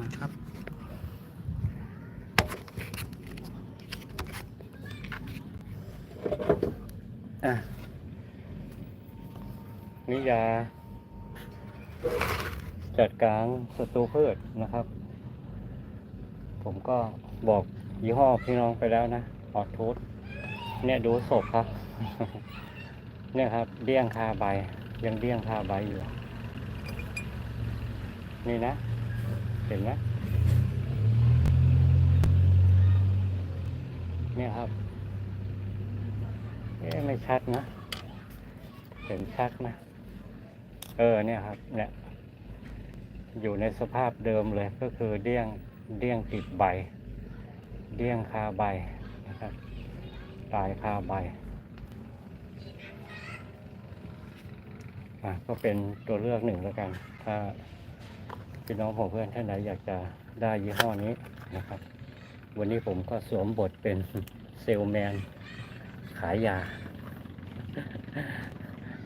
มาครับอะนิยา จัดกลางสตูเพืชนะครับ ผมก็บอกยี่ห้อพี่น้องไปแล้วนะออทูธเนี่ยดูศพครับ เนี่ยครับเดี้ยงคาใบ ยังเดี้ยงคาใบอยู่ นี่นะ เห็นไหมเนี่ยครับเอ๊ะไม่ชัดนะ เห็นชัดนะ เออเนี่ยครับ เนี่ย อยู่ในสภาพเดิมเลยก็คือเดี้ยงเดี้ยงติดใบ เดี้ยงคาใบนะครับตายคาใบอะก็เป็นตัวเลือกหนึ่งแล้วกัน ถ้า พี่น้องของเพื่อนท่านไหนอยากจะได้ยี่ห้อนี้นะครับ วันนี้ผมก็สวมบทเป็นเซลแมน ขายยา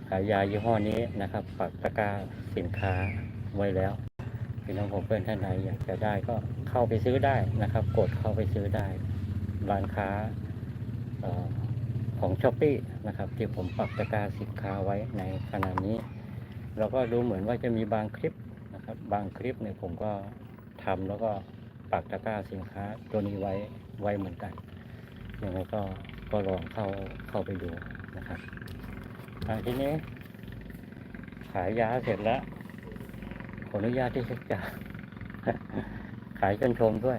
ขายยายี่ห้อนี้นะครับปักตะกร้าสินค้าไว้แล้วพี่น้องผมเพื่อนท่านไหนอยากจะได้ก็เข้าไปซื้อได้นะครับ กดเข้าไปซื้อได้ร้านค้าออของช้อปปีนะครับ ที่ผมปักตะกร้าสินค้าไว้ในขณะนี้ เราก็ดูเหมือนว่าจะมีบางคลิป นะครับ บางคลิปเนี่ยผมก็ทำแล้วก็ปักตะกร้าสินค้าตัวนี้ไว้ไว้เหมือนกันยังไงก็ก็ลองเข้าเข้าไปดูนะครับอ่าทีนี้ ขายยาเสร็จแล้วขออนุญาตที่จะขายจนชมด้วย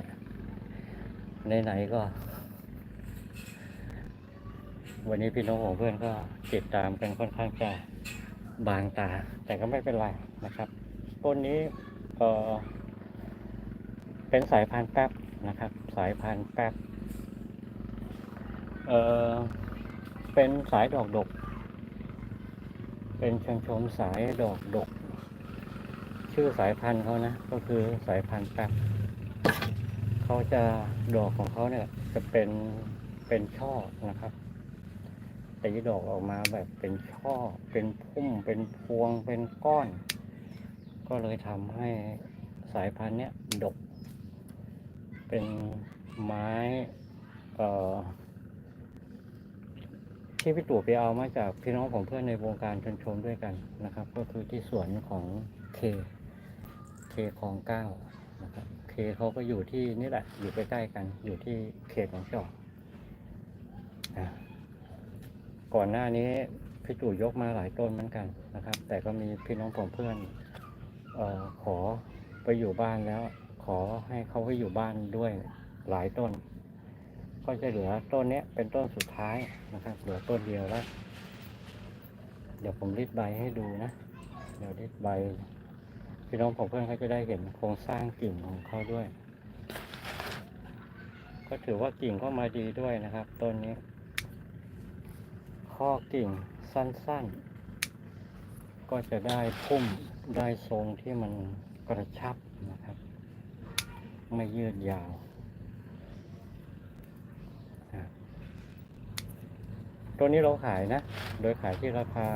ในไหนก็ วันนี้พี่น้องของเพื่อนก็ติดตามกันค่อนข้างจะบางตา แต่ก็ไม่เป็นไรนะครับ ต้นนี้เออเป็นสายพันธุ์แป๊บนะครับ สายพันธุ์แป๊บเออเป็นสายดอกดก เป็นเชิงชมสายดอกดก ชื่อสายพันธุ์เขานะ ก็คือสายพันธุ์แป๊บเขาจะดอกของเขาเนี่ยจะเป็นเป็นช่อนะครับตีดอกออกมาแบบเป็นช่อ เป็นพุ่ม เป็นพวง เป็นก้อน ก็เลยทำให้สายพันธุ์เนี้ยดก เป็นไม้ที่พี่ตู่ไปเอามาจากพี่น้องของเพื่อนในวงการชนชมด้วยกันนะครับ ก็คือที่สวนของเคเคคลองเก้านะครับเคเขาก็อยู่ที่นี่แหละอยู่ใกล้ๆกัน อยู่ที่เขตของจอกอะก่อนหน้านี้พี่ตู่ยกมาหลายต้นเหมือนกันนะครับ แต่ก็มีพี่น้องของเพื่อน ออขอไปอยู่บ้านแล้ว ขอให้เขาไปอยู่บ้านด้วยหลายต้น ก็จะเหลือต้นนี้เป็นต้นสุดท้ายนะครับ เหลือต้นเดียวแล้ว เดี๋ยวผมริดใบให้ดูนะ เดี๋ยวริดใบพี่น้องของเพื่อนเขาจะได้เห็นโครงสร้างกิ่งของเขาด้วย ก็ถือว่ากิ่งก็มาดีด้วยนะครับ ต้นนี้ ข้อกิ่งสั้นๆ ก็จะได้พุ่ม ได้ทรงที่มันกระชับนะครับ ไม่ยืดยาวตัวนี้เราขายนะ โดยขายที่ราคา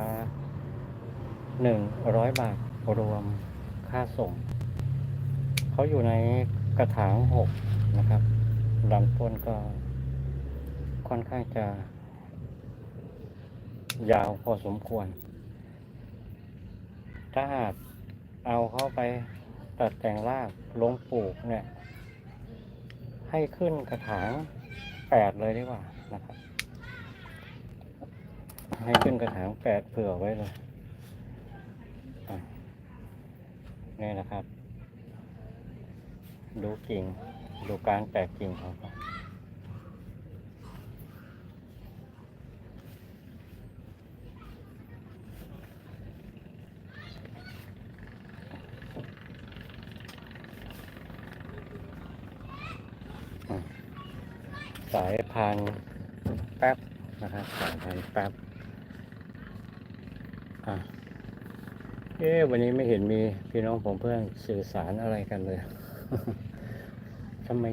หนึ่งร้อยบาทรวมค่าส่ง เขาอยู่ในกระถางหกนะครับลำต้นก็ค่อนข้างจะยาวพอสมควร ถ้าหากเอาเข้าไปตัดแต่งรากลงปลูกเนี่ย ให้ขึ้นกระถางแปดเลยดีกว่านะครับ ให้ขึ้นกระถางแปดเผื่อไว้เลยนี่นะครับ ดูกิ่ง ดูการแตกกิ่งของเขาอืม สายพันธุ์แป๊บนะครับสายพันธุ์แป๊บอะเอ๊ะวันนี้ไม่เห็นมีพี่น้องผมเพื่อนสื่อสารอะไรกันเลยทำไม